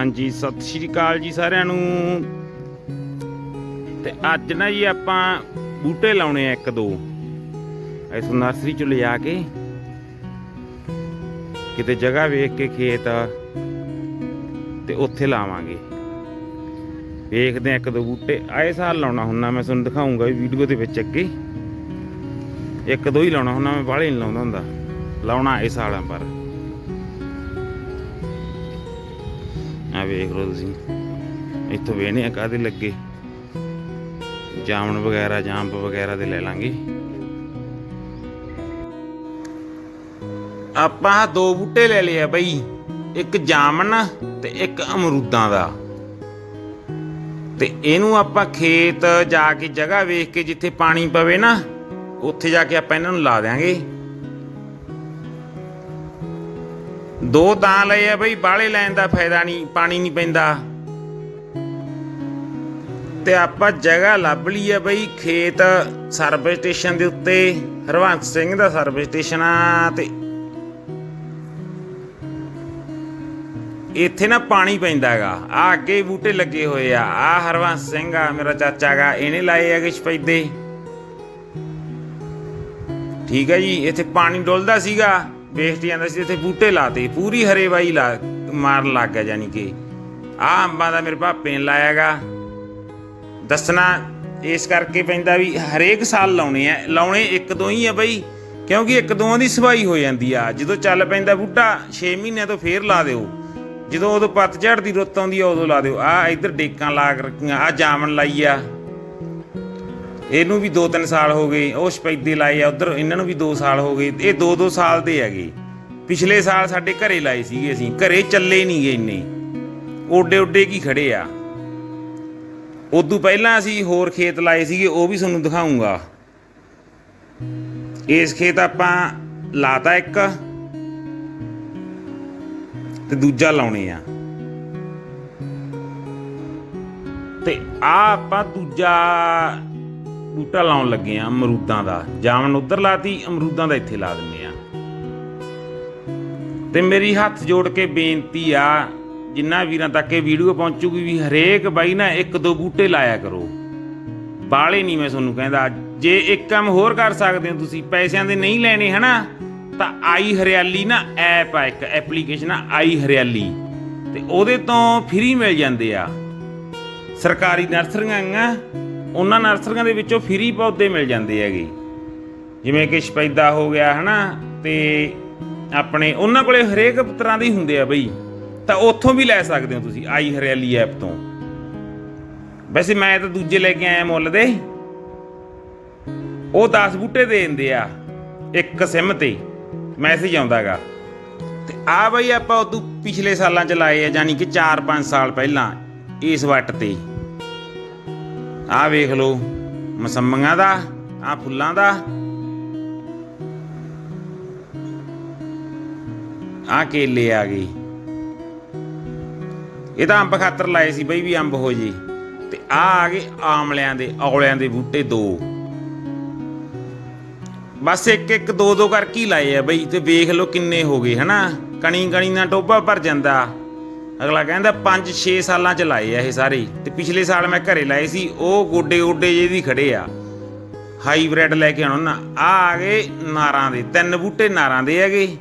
ਹਾਂਜੀ, ਸਤਿ ਸ਼੍ਰੀ ਅਕਾਲ ਜੀ ਸਾਰਿਆਂ ਨੂੰ। ਤੇ ਅੱਜ ਨਾ ਜੀ ਆਪਾਂ ਬੂਟੇ ਲਾਉਣੇ ਆ ਇੱਕ ਦੋ। ਇਸ ਨਰਸਰੀ ਚ ਲਿਆ ਕੇ ਕਿਤੇ ਜਗ੍ਹਾ ਵੇਖ ਕੇ ਖੇਤ ਤੇ ਉੱਥੇ ਲਾਵਾਂਗੇ। ਵੇਖਦੇ ਆ ਇੱਕ ਦੋ ਬੂਟੇ। ਆਏ ਸਾਲ ਲਾਉਣਾ ਹੁੰਦਾ, ਮੈਂ ਤੁਹਾਨੂੰ ਦਿਖਾਉਂਗਾ ਵੀ ਵੀਡੀਓ ਦੇ ਵਿੱਚ ਅੱਗੇ। ਇੱਕ ਦੋ ਹੀ ਲਾਉਣਾ ਹੁੰਦਾ, ਮੈਂ ਬਾਹਲੇ ਨਹੀਂ ਲਾਉਂਦਾ ਹੁੰਦਾ। ਲਾਉਣਾ ਇਸ ਸਾਲਾਂ ਪਰ। ਆ ਵੇਖ ਲਓ ਤੁਸੀਂ। ਇੱਥੋਂ ਵੇਹਣੇ ਆ ਕਾਦੇ ਲੱਗੇ? ਜਾਮਣ ਵਗੈਰਾ ਜਾਂਬ ਵਗੈਰਾ ਦੇ ਲੈ ਲਾਂਗੇ। ਆਪਾਂ ਦੋ ਬੂਟੇ ਲੈ ਲਏ ਬਈ। ਇੱਕ ਜਾਮਣ ਤੇ ਇੱਕ ਅਮਰੂਦਾਂ ਦਾ। ਤੇ ਇਹਨੂੰ ਆਪਾਂ ਖੇਤ ਜਾ ਕੇ ਜਗ੍ਹਾ ਵੇਖ ਕੇ ਜਿੱਥੇ ਪਾਣੀ ਪਵੇ ਨਾ, ਉੱਥੇ ਜਾ ਕੇ ਆਪਾਂ ਇਹਨਾਂ ਨੂੰ ਲਾ ਦਿਆਂਗੇ। ਦੋ ਤਾਂ ਲਏ ਆ ਬਈ ਬਾਲੇ ਲੈਣ ਦਾ ਫਾਇਦਾ ਨਹੀਂ, ਪਾਣੀ ਨਹੀਂ ਪੈਂਦਾ। ਤੇ ਆਪਾਂ ਜਗ੍ਹਾ ਲੱਭ ਲਈ ਆ ਬਈ, ਖੇਤ ਸਰਵਿਸ ਸਟੇਸ਼ਨ ਦੇ ਉੱਤੇ ਹਰਵੰਤ ਸਿੰਘ ਦਾ ਸਰਵਿਸ ਸਟੇਸ਼ਨ ਆ ਤੇ ਇੱਥੇ ਨਾ ਪਾਣੀ ਪੈਂਦਾ ਹੈਗਾ। ਆ ਅੱਗੇ ਬੂਟੇ ਲੱਗੇ ਹੋਏ ਆ। ਆ ਹਰਵੰਤ ਸਿੰਘ ਆ, ਮੇਰਾ ਚਾਚਾ ਗਾ ਇਹਨੇ ਲਾਏ ਹੈਗੇ ਸਪੈਦੇ ਠੀਕ ਹੈ ਜੀ, ਇੱਥੇ ਪਾਣੀ ਡੁੱਲਦਾ ਸੀਗਾ। ਵੇਸਟ ਜਾਂਦਾ ਸੀ ਉੱਥੇ ਬੂਟੇ ਲਾਤੇ, ਪੂਰੀ ਹਰੇਵਾਈ ਲਾ, ਮਾਰਨ ਲੱਗ ਗਿਆ ਯਾਨੀ ਕਿ। ਆ ਅੰਬਾਂ ਦਾ ਮੇਰੇ ਭਾਪੇ ਨੇ ਲਾਇਆਗਾ। ਦੱਸਣਾ ਇਸ ਕਰਕੇ ਪੈਂਦਾ ਵੀ ਹਰੇਕ ਸਾਲ ਲਾਉਣੇ ਆ, ਲਾਉਣੇ ਇੱਕ ਦੋ ਹੀ ਆ ਬਈ, ਕਿਉਂਕਿ ਇੱਕ ਦੋਵਾਂ ਦੀ ਸਫ਼ਾਈ ਹੋ ਜਾਂਦੀ ਆ। ਜਦੋਂ ਚੱਲ ਪੈਂਦਾ ਬੂਟਾ 6 ਮਹੀਨਿਆਂ ਤੋਂ ਫੇਰ ਲਾ ਦਿਓ। ਜਦੋਂ ਉਦੋਂ ਪੱਤਝੜ ਦੀ ਰੁੱਤ ਆਉਂਦੀ ਆ, ਉਦੋਂ ਲਾ ਦਿਓ। ਆ ਇੱਧਰ ਡੇਕਾਂ ਲਾ ਕੇ ਰੱਖੀਆਂ ਆ ਜਾਮਣ ਲਾਈ ਆ। ਇਹਨੂੰ ਵੀ 2-3 ਸਾਲ ਹੋ ਗਏ, ਉਹ ਸਪੈਦੇ ਲਾਏ ਆ, ਉਧਰ ਇਹਨਾਂ ਨੂੰ ਵੀ 2 ਸਾਲ ਹੋ ਗਏ, ਇਹ 2-2 ਸਾਲ ਦੇ ਹੈਗੇ। ਪਿਛਲੇ ਸਾਲ ਸਾਡੇ ਘਰੇ ਲਾਏ ਸੀਗੇ ਅਸੀਂ, ਘਰੇ ਚੱਲੇ ਨਹੀਂ ਗਏ ਇੰਨੇ। ਓਡੇ ਓਡੇ ਕੀ ਖੜੇ ਆ। ਉਦੋਂ ਪਹਿਲਾਂ ਅਸੀਂ ਹੋਰ ਖੇਤ ਲਾਏ ਸੀਗੇ, ਉਹ ਵੀ ਤੁਹਾਨੂੰ ਦਿਖਾਉਂਗਾ। ਇਸ ਖੇਤ ਆਪਾਂ ਲਾਤਾ ਇੱਕ, ਤੇ ਦੂਜਾ ਲਾਉਣੇ ਆ। ਤੇ ਆ ਆਪਾਂ ਦੂਜਾ ਬੂਟਾ ਲਾਉਣ ਲੱਗੇ ਆ ਅਮਰੂਦਾਂ ਦਾ। ਜਾਮਨ ਉਧਰ ਲਾਤੀ, ਅਮਰੂਦਾਂ ਦਾ ਇੱਥੇ ਲਾ ਦਿੰਨੇ ਆ। ਤੇ ਮੇਰੀ ਹੱਥ ਜੋੜ ਕੇ ਬੇਨਤੀ ਆ, ਜਿੰਨਾ ਵੀਰਾਂ ਤੱਕ ਇਹ ਵੀਡੀਓ ਪਹੁੰਚੂਗੀ ਵੀ ਹਰੇਕ ਬਾਈ ਨਾ ਇੱਕ ਦੋ ਬੂਟੇ ਲਾਇਆ ਕਰੋ। ਬਾਲੇ ਨਹੀਂ ਮੈਂ ਤੁਹਾਨੂੰ ਕਹਿੰਦਾ। ਜੇ ਇੱਕ ਕੰਮ ਹੋਰ ਕਰ ਸਕਦੇ ਹੋ ਤੁਸੀਂ, ਪੈਸਿਆਂ ਦੇ ਨਹੀਂ ਲੈਣੇ, ਹਨਾ? ਤਾਂ ਆਈ ਹਰਿਆਲੀ ਨਾ ਐਪ ਆ, ਇੱਕ ਐਪਲੀਕੇਸ਼ਨ ਆ, ਆਈ ਹਰਿਆਲੀ। ਤੇ ਉਹਦੇ ਤੋਂ ਫ੍ਰੀ ਮਿਲ ਜਾਂਦੇ ਆ। ਸਰਕਾਰੀ ਨਰਸਰੀਆਂ ਆ ਉਹਨਾਂ ਨਰਸਰੀਆਂ ਦੇ ਵਿੱਚੋਂ ਫ੍ਰੀ ਪੌਦੇ ਮਿਲ ਜਾਂਦੇ ਹੈਗੇ। ਜਿਵੇਂ ਕਿ ਸਪੈਦਾ ਹੋ ਗਿਆ, ਹਨਾ, ਤੇ ਆਪਣੇ ਉਹਨਾਂ ਕੋਲੇ ਹਰੇਕ ਤਰ੍ਹਾਂ ਦੇ ਹੁੰਦੇ ਆ ਬਈ। ਤਾਂ ਉੱਥੋਂ ਵੀ ਲੈ ਸਕਦੇ ਹੋ ਤੁਸੀਂ, ਆਈ ਹਰਿਆਲੀ ਐਪ ਤੋਂ। ਵੈਸੇ ਮੈਂ ਤਾਂ ਦੂਜੇ ਲੈ ਕੇ ਆਇਆ ਮੁੱਲ ਦੇ। ਉਹ 10 ਬੂਟੇ ਦੇ ਦਿੰਦੇ ਆ, ਇੱਕ ਸਿਮ ਤੇ, ਮੈਸੇਜ ਆਉਂਦਾਗਾ। ਤੇ ਆ ਬਈ ਆਪਾਂ ਉਦੋਂ ਪਿਛਲੇ ਸਾਲਾਂ ਚ ਲਾਏ ਆ ਯਾਨੀ ਕਿ 4-5 ਸਾਲ ਪਹਿਲਾਂ, ਇਸ ਵੱਟ ਤੇ। ਆਹ ਵੇਖ ਲਓ, ਮਸੰਮੀਆਂ ਦਾ ਆਹ ਫੁੱਲਾਂ ਦਾ। ਆ ਕੇਲੇ ਆ ਗਏ। ਇਹ ਤਾਂ ਅੰਬ ਖਾਤਰ ਲਾਏ ਸੀ ਬਈ ਵੀ ਅੰਬ ਹੋ ਜੀ। ਤੇ ਆ ਆ ਗਏ ਆਮਲਿਆਂ ਦੇ, ਔਲਿਆਂ ਦੇ ਬੂਟੇ ਦੋ। ਬਸ ਇੱਕ ਇੱਕ ਦੋ ਦੋ ਕਰਕੇ ਲਾਏ ਆ ਬਈ, ਤੇ ਵੇਖ ਲਓ ਕਿੰਨੇ ਹੋ ਗਏ, ਹਨਾ? ਕਣੀ ਕਣੀ ਨਾਲ ਟੋਭਾ ਭਰ ਜਾਂਦਾ। ਅਗਲਾ ਕਹਿੰਦਾ 5-6 ਸਾਲਾਂ ਚ ਲਾਏ ਆ ਇਹ ਸਾਰੇ। ਤੇ ਪਿਛਲੇ ਸਾਲ ਮੈਂ ਘਰੇ ਲਾਏ ਸੀ, ਉਹ ਗੋਡੇ ਗੋਡੇ ਜਿਹੇ ਵੀ ਖੜੇ ਆ। ਹਾਈਬ੍ਰਿਡ ਲੈ ਕੇ ਆਉਣਾ ਨਾ ਆ ਆ ਗਏ ਨਾਰਾਂ ਦੇ, ਤਿੰਨ ਬੂਟੇ ਨਾਰਾਂ ਦੇ ਹੈਗੇ।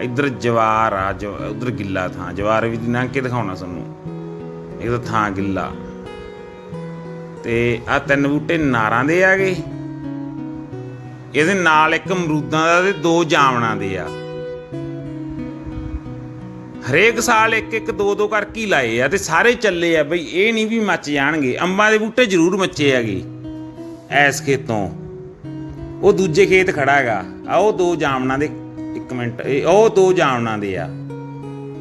ਇੱਧਰ ਜਵਾਰ ਆ, ਜੋ ਉਧਰ ਗਿੱਲਾ ਥਾਂ। ਜਵਾਰ ਵੀ ਲੰਘ ਕੇ ਦਿਖਾਉਣਾ ਤੁਹਾਨੂੰ। ਇੱਕ ਤਾਂ ਥਾਂ ਗਿੱਲਾ। ਤੇ ਆ ਤਿੰਨ ਬੂਟੇ ਨਾਰਾਂ ਦੇ ਆ ਗਏ ਇਹਦੇ ਨਾਲ ਇੱਕ ਅਮਰੂਦਾਂ ਦਾ ਤੇ ਦੋ ਜਾਮਣਾਂ ਦੇ ਆ। ਹਰੇਕ ਸਾਲ ਇੱਕ ਇੱਕ ਦੋ ਦੋ ਕਰਕੇ ਹੀ ਲਾਏ ਆ ਤੇ ਸਾਰੇ ਚੱਲੇ ਆ ਬਈ, ਇਹ ਨਹੀਂ ਵੀ ਮੱਚ ਜਾਣਗੇ। ਅੰਬਾਂ ਦੇ ਬੂਟੇ ਜ਼ਰੂਰ ਮੱਚੇ ਹੈਗੇ। ਐਸ ਖੇਤੋਂ। ਉਹ ਦੂਜੇ ਖੇਤ ਖੜਾ ਹੈਗਾ। ਆ ਉਹ ਦੋ ਜਾਮਣਾ ਦੇ, ਇੱਕ ਮਿੰਟ ਉਹ ਦੋ ਜਾਮਣਾ ਦੇ ਆ।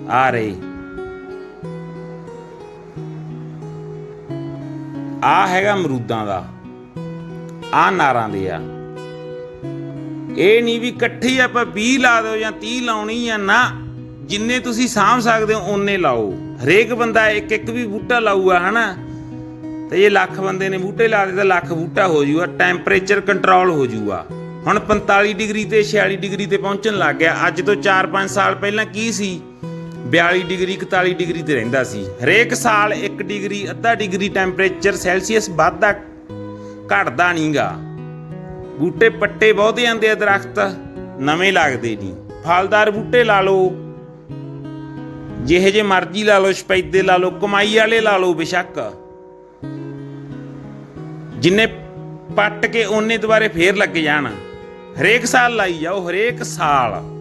ਆ ਰਹੇ। ਆ ਹੈਗਾ ਅਮਰੂਦਾਂ ਦਾ। ਆ ਨਾਰਾਂ ਦੇ ਆ। ਇਹ ਨਹੀਂ ਵੀ ਇਕੱਠੇ ਆਪਾਂ 20 ਲਾ ਦਿਓ ਜਾਂ 30 ਲਾਉਣੀ ਆ ਨਾ। ਜਿੰਨੇ ਤੁਸੀਂ ਸਾਂਭ ਸਕਦੇ ਹੋ, ਓਨੇ ਲਾਓ। ਹਰੇਕ ਬੰਦਾ ਇੱਕ ਇੱਕ ਵੀ ਬੂਟਾ ਲਾਊਗਾ, ਹਨਾ? ਤੇ ਜੇ ਲੱਖ ਬੰਦੇ ਨੇ ਬੂਟੇ ਲਾ ਦੇ ਤਾਂ ਲੱਖ ਬੂਟਾ ਹੋ ਜੂਗਾ ਟੈਂਪਰੇਚਰ ਕੰਟਰੋਲ ਹੋ ਜੂਗਾ। ਹੁਣ 45 ਡਿਗਰੀ ਤੇ 46 ਡਿਗਰੀ ਤੇ ਪਹੁੰਚਣ ਲੱਗ ਗਿਆ। ਅੱਜ ਤੋਂ 4-5 ਸਾਲ ਪਹਿਲਾਂ ਕੀ ਸੀ? 42 ਡਿਗਰੀ 41 ਡਿਗਰੀ ਤੇ ਰਹਿੰਦਾ ਸੀ। ਹਰੇਕ ਸਾਲ 1 ਡਿਗਰੀ, ਅੱਧਾ ਡਿਗਰੀ ਟੈਂਪਰੇਚਰ ਸੈਲਸੀਅਸ ਵੱਧਦਾ, ਘਟਦਾ ਨਹੀਂਗਾ। ਬੂਟੇ ਪੱਟੇ ਬਹੁਤੇ ਜਾਂਦੇ ਆ ਦਰਖਤ, ਨਵੇਂ ਲੱਗਦੇ ਨਹੀਂ। ਫਲਦਾਰ ਬੂਟੇ ਲਾ ਲਓ। ਜਿਹੇ ਜੇ ਮਰਜ਼ੀ ਲਾ ਲਓ, ਸਪੈਦੇ ਲਾ ਲਓ, ਕਮਾਈ ਵਾਲੇ ਲਾ ਲਓ, ਬੇਸ਼ੱਕ। ਜਿੰਨੇ ਪੱਟ ਕੇ ਉਹਨੇ ਦੁਬਾਰੇ ਫੇਰ ਲੱਗ ਜਾਣ। ਹਰੇਕ ਸਾਲ ਲਾਈ ਜਾਓ, ਹਰੇਕ ਸਾਲ।